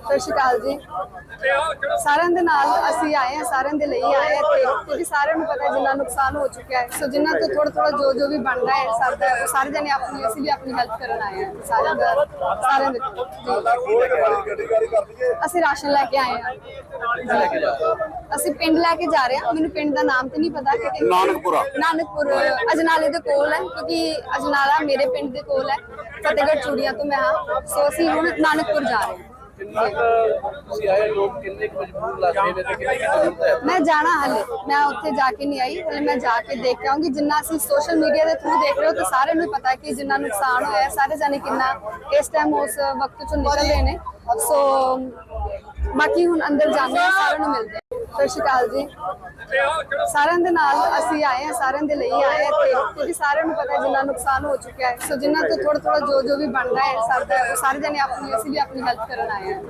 ਸਤਿ ਸ਼੍ਰੀ ਅਕਾਲ ਜੀ। ਸਾਰਿਆਂ ਦੇ ਨਾਲ ਅਸੀਂ ਆਏ ਹਾਂ ਸਾਰਿਆਂ ਦੇ ਲਈ ਆਏ ਹਾਂ ਇੱਥੇ। ਕਿਉਂਕਿ ਸਾਰਿਆਂ ਨੂੰ ਪਤਾ ਜਿੰਨਾ ਨੁਕਸਾਨ ਹੋ ਚੁੱਕਿਆ ਹੈ। ਸੋ ਜਿੰਨਾ ਤੋਂ ਥੋੜਾ ਥੋੜਾ ਜੋ ਜੋ ਵੀ ਬਣਦਾ ਹੈ ਸਭ ਦਾ ਉਹ ਸਾਰੇ ਜਣੇ ਆਪਣੀ ਅਸੀਂ ਵੀ ਆਪਣੀ ਹੈਲਪ ਕਰਨ ਆਏ ਹਾਂ। ਸਾਰਿਆਂ ਦਾ ਸਾਰਿਆਂ ਦੇ ਜੀ। ਅਸੀਂ ਰਾਸ਼ਨ ਲੈ ਕੇ ਆਏ ਹਾਂ। ਅਸੀਂ ਪਿੰਡ ਲੈ ਕੇ ਜਾ ਰਹੇ ਹਾਂ। ਮੈਨੂੰ ਪਿੰਡ ਦਾ ਨਾਮ ਤੇ ਨਹੀਂ ਪਤਾ ਕਿ ਨਾਨਕਪੁਰਾ। ਨਾਨਕਪੁਰ ਅਜਨਾਲੇ ਦੇ ਕੋਲ ਹੈ ਕਿਉਂਕਿ ਅਜਨਾਲਾ ਮੇਰੇ ਪਿੰਡ ਦੇ ਕੋਲ ਹੈ। ਫਤਿਹਗੜ੍ਹ ਚੂੜੀਆਂ ਤੋਂ ਮੈਂ ਹਾਂ। ਸੋ ਅਸੀਂ ਹੁਣ ਨਾਨਕਪੁਰ ਜਾ ਰਹੇ ਹਾਂ। ਕਿੰਨਾ ਕੁ ਤੁਸੀਂ ਆਏ ਲੋਕ ਕਿੰਨੇ ਕੁ ਮਜਬੂਰ ਲੱਗਦੇ ਨੇ ਤੇ ਕਿੰਨੀ ਕੁ ਜ਼ਰੂਰਤ ਹੈ ਮੈਂ ਜਾਣਾ ਹਲੇ। ਮੈਂ ਉੱਥੇ ਜਾ ਕੇ ਨਹੀਂ ਆਈ। ਹਲੇ ਮੈਂ ਜਾ ਕੇ ਦੇਖ ਕੇ ਆਉਂਗੀ। ਜਿੰਨਾ ਅਸੀਂ ਸੋਸ਼ਲ ਮੀਡੀਆ ਦੇ ਥਰੂ ਦੇਖ ਰਹੇ ਹੋ ਤਾਂ ਸਾਰਿਆਂ ਨੂੰ ਹੀ ਪਤਾ ਹੈ ਕਿ ਜਿੰਨਾ ਨੁਕਸਾਨ ਹੋਇਆ ਹੈ, ਸਾਰੇ ਜਾਣੇ ਕਿੰਨਾ ਇਸ ਟਾਈਮ ਉਸ ਵਕਤ ਚੋਂ ਨਿਕਲ ਰਹੇ ਨੇ। ਸੋ ਬਾਕੀ ਹੁਣ ਅੰਦਰ ਜਾਂਦੇ ਹਾਂ ਸਾਰਿਆਂ ਨੂੰ ਮਿਲਦੇ ਹਾਂ। ਸਤਿ ਸ਼੍ਰੀ ਅਕਾਲ ਜੀ। ਸਾਰਿਆਂ ਦੇ ਨਾਲ ਅਸੀਂ ਆਏ ਹਾਂ, ਸਾਰਿਆਂ ਦੇ ਲਈ ਆਏ ਹਾਂ ਇੱਥੇ। ਕਿਉਂਕਿ ਸਾਰਿਆਂ ਨੂੰ ਪਤਾ ਜਿੰਨਾ ਨੁਕਸਾਨ ਹੋ ਚੁੱਕਿਆ ਹੈ। ਸੋ ਜਿੰਨਾ ਤੋਂ ਥੋੜਾ ਥੋੜਾ ਜੋ ਜੋ ਵੀ ਬਣਦਾ ਹੈ, ਸਭ ਦਾ ਸਾਰੇ ਜਣੇ ਆਪਣੀ ਅਸੀਂ ਵੀ ਆਪਣੀ ਹੈਲਪ ਕਰਨ ਆਏ ਹਾਂ।